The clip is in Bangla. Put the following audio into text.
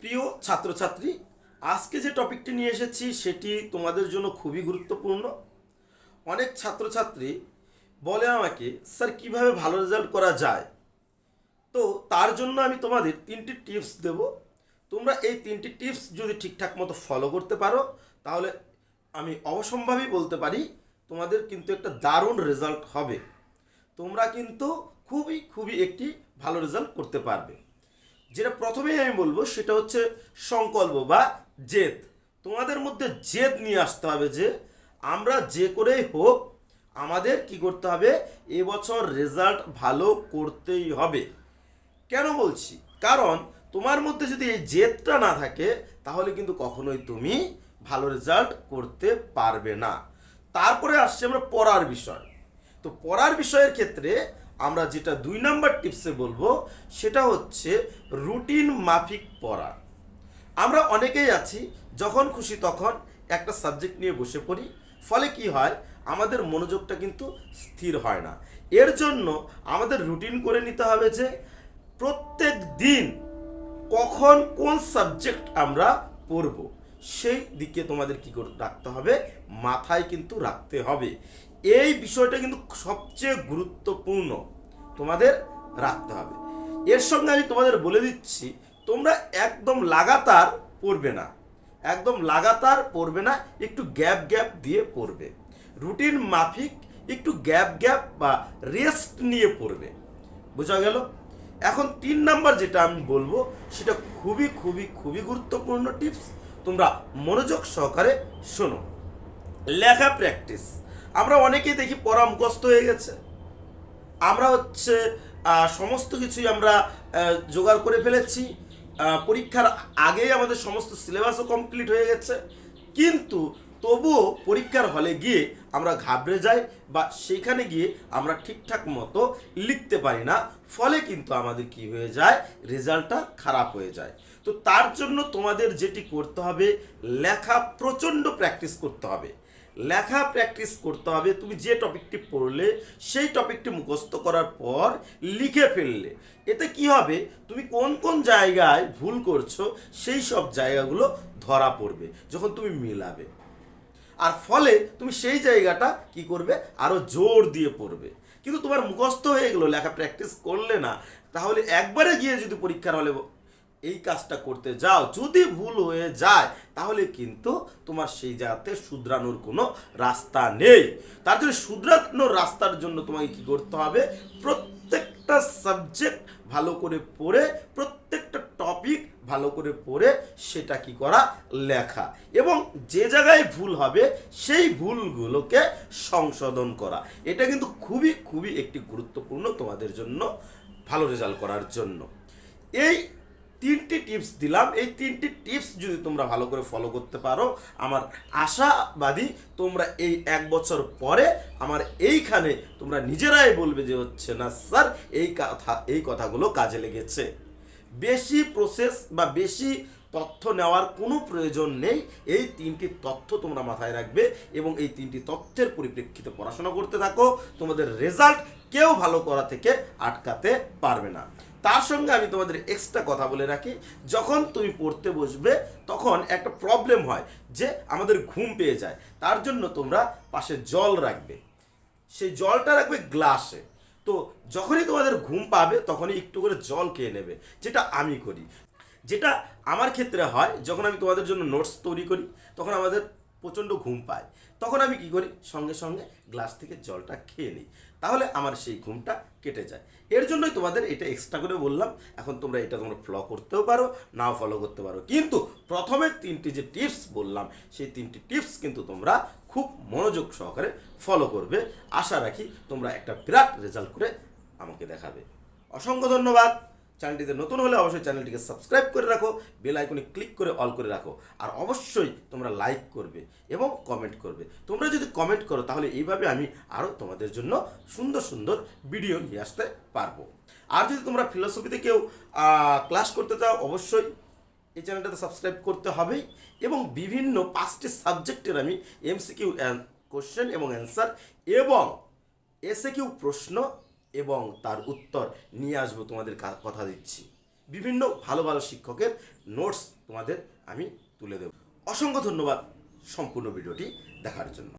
প্রিয় ছাত্রছাত্রী, আজকে যে টপিকটি নিয়ে এসেছি সেটি তোমাদের জন্য খুবই গুরুত্বপূর্ণ। অনেক ছাত্রছাত্রী বলে আমাকে, স্যার, কীভাবে ভালো রেজাল্ট করা যায়? তো তার জন্য আমি তোমাদের তিনটি টিপস দেব। তোমরা এই তিনটি টিপস যদি ঠিকঠাক মতো ফলো করতে পারো, তাহলে আমি অবসম্ভাবী বলতে পারি, তোমাদের কিন্তু একটা দারুণ রেজাল্ট হবে। তোমরা কিন্তু খুবই খুবই একটি ভালো রেজাল্ট করতে পারবে। যেটা প্রথমেই আমি বলব সেটা হচ্ছে সংকল্প বা জেদ। তোমাদের মধ্যে জেদ নিয়ে আসতে হবে যে আমরা যে করেই হোক আমাদের কি করতে হবে? এবছর রেজাল্ট ভালো করতেই হবে। কেন বলছি? কারণ তোমার মধ্যে যদি এই জেদটা না থাকে, তাহলে কিন্তু কখনোই তুমি ভালো রেজাল্ট করতে পারবে না। তারপরে আসছে আমরা পড়ার বিষয়। তো পড়ার বিষয়ের ক্ষেত্রে আমরা যেটা দুই নাম্বার টিপসে বলব, সেটা হচ্ছে রুটিন মাফিক পড়া। আমরা অনেকেই আছি, যখন খুশি তখন একটা সাবজেক্ট নিয়ে বসে পড়ি, ফলে কি হয়, আমাদের মনোযোগটা কিন্তু স্থির হয় না। এর জন্য আমাদের রুটিন করে নিতে হবে যে প্রত্যেক দিন কখন কোন সাবজেক্ট আমরা পড়ব, সেই দিকে তোমাদের কি রাখতে হবে, মাথায় কিন্তু রাখতে হবে। এই বিষয়টা কিন্তু সবচেয়ে গুরুত্বপূর্ণ তোমাদের রাখতে হবে। এর সঙ্গে আমি তোমাদের বলে দিচ্ছি, তোমরা একদম লাগাতার পড়বে না। একদম লাগাতার পড়বে না, একটু গ্যাপ গ্যাপ দিয়ে পড়বে। রুটিন মাফিক, একটু গ্যাপ গ্যাপ বা রেস্ট নিয়ে পড়বে। বোঝা গেল? এখন তিন নাম্বার যেটা আমি বলব, সেটা খুবই খুবই খুবই গুরুত্বপূর্ণ টিপস। তোমরা মনোযোগ সহকারে শোনো। লেখা প্র্যাকটিস। আমরা অনেকেই দেখি পরামগ্রস্ত হয়ে গেছে। আমরা হচ্ছে সমস্ত কিছুই আমরা জোগাড় করে ফেলেছি। পরীক্ষার আগেই আমাদের সমস্ত সিলেবাসও কমপ্লিট হয়ে গেছে। কিন্তু তবুও পরীক্ষার হলে গিয়ে আমরা ঘাবড়ে যাই বা সেখানে গিয়ে আমরা ঠিকঠাক মতো লিখতে পারি না। ফলে কিন্তু আমাদের কি হয়ে যায়? রেজাল্টটা খারাপ হয়ে যায়। তো তার জন্য তোমাদের যেটি করতে হবে, লেখা প্রচণ্ড প্র্যাকটিস করতে হবে। লেখা প্র্যাকটিস করতে হবে। তুমি যে টপিকটি পড়লে, সেই টপিকটি মুখস্থ করার পর লিখে ফেললে। এতে কি হবে? তুমি কোন কোন জায়গায় ভুল করছ, সেই সব জায়গাগুলো ধরা পড়বে, যখন তুমি মিলাবে। আর ফলে তুমি সেই জায়গাটা কি করবে? আরও জোর দিয়ে পড়বে। কিন্তু তোমার মুখস্থ হয়ে গেলো, লেখা প্র্যাকটিস করলে না। তাহলে একবারে গিয়ে যদি পরীক্ষার হলে এই কাজটা করতে যাও। যদি ভুল হয়ে যায়, তাহলে কিন্তু তোমার সেই জায়গাতে শুধরানোর কোনো রাস্তা নেই। তার জন্য শুধরানোর রাস্তার জন্য তোমাকে কি করতে হবে? প্রত্যেকটা সাবজেক্ট ভালো করে পড়ে, প্রত্যেকটা টপিক ভালো করে পড়ে সেটা কি করা? লেখা। এবং যে জায়গায় ভুল হবে, সেই ভুলগুলোকে সংশোধন করা। এটা কিন্তু খুবই খুবই একটি গুরুত্বপূর্ণ তোমাদের জন্য ভালো রেজাল্ট করার জন্য। এই তিনটি টিপস দিলাম। এই তিনটি টিপস যদি তোমরা ভালো করে ফলো করতে পারো, আমার আশাবাদী তোমরা এই এক বছর পরে আমার এইখানে তোমরা নিজেরাই বলবে যে হচ্ছে, না স্যার, এই কথা, এই কথাগুলো কাজে লেগেছে। বেশি প্রসেস বা বেশি তথ্য নেওয়ার কোনো প্রয়োজন নেই। এই তিনটি তথ্য তোমরা মাথায় রাখবে এবং এই তিনটি তথ্যের পরিপ্রেক্ষিতে পড়াশোনা করতে থাকো। তোমাদের রেজাল্ট কেউ ভালো করা থেকে আটকাতে পারবে না। তার সঙ্গে আমি তোমাদের এক্সট্রা কথা বলে রাখি, যখন তুমি পড়তে বসবে, তখন একটা প্রবলেম হয় যে আমাদের ঘুম পেয়ে যায়। তার জন্য তোমরা পাশে জল রাখবে। সেই জলটা রাখবে গ্লাসে তো যখনই তোমাদের ঘুম পাবে, তখনই একটু করে জল খেয়ে নেবে, যেটা আমি করি। যেটা আমার ক্ষেত্রে হয়, যখন আমি তোমাদের জন্য নোটস তৈরি করি, তখন আমাদের প্রচণ্ড ঘুম পায়। তখন আমি কি করি? সঙ্গে সঙ্গে গ্লাস থেকে জলটা খেয়ে নিই। তাহলে আমার সেই ঘুমটা কেটে যায়। এর জন্যই তোমাদের এটা এক্সট্রা করে বললাম। এখন তোমরা এটা তোমরা ফলো করতেও পারো, নাও ফলো করতে পারো। কিন্তু প্রথমে তিনটি যে টিপস বললাম, সেই তিনটি টিপস কিন্তু তোমরা খুব মনোযোগ সহকারে ফলো করবে। আশা রাখি তোমরা একটা বিরাট রেজাল্ট করে আমাকে দেখাবে। অসংখ্য ধন্যবাদ। চ্যানেলটিতে নতুন হলে অবশ্যই চ্যানেলটিকে সাবস্ক্রাইব করে রাখো, বেল আইকনে ক্লিক করে অল করে রাখো। আর অবশ্যই তোমরা লাইক করবে এবং কমেন্ট করবে। তোমরা যদি কমেন্ট করো, তাহলে এইভাবে আমি আরও তোমাদের জন্য সুন্দর সুন্দর ভিডিও নিয়ে আসতে পারব। আর যদি তোমরা ফিলোসফিতে কেউ ক্লাস করতে চাও, অবশ্যই এই চ্যানেলটাতে সাবস্ক্রাইব করতে হবেই এবং বিভিন্ন পাঁচটি সাবজেক্টের আমি এমসিকিউ কোশ্চেন এবং অ্যান্সার এবং এসে কিউ প্রশ্ন এবং তার উত্তর নিয়ে আসব তোমাদের কথা দিচ্ছি। বিভিন্ন ভালো ভালো শিক্ষকের নোটস তোমাদের আমি তুলে দেব। অসংখ্য ধন্যবাদ সম্পূর্ণ ভিডিওটি দেখার জন্য।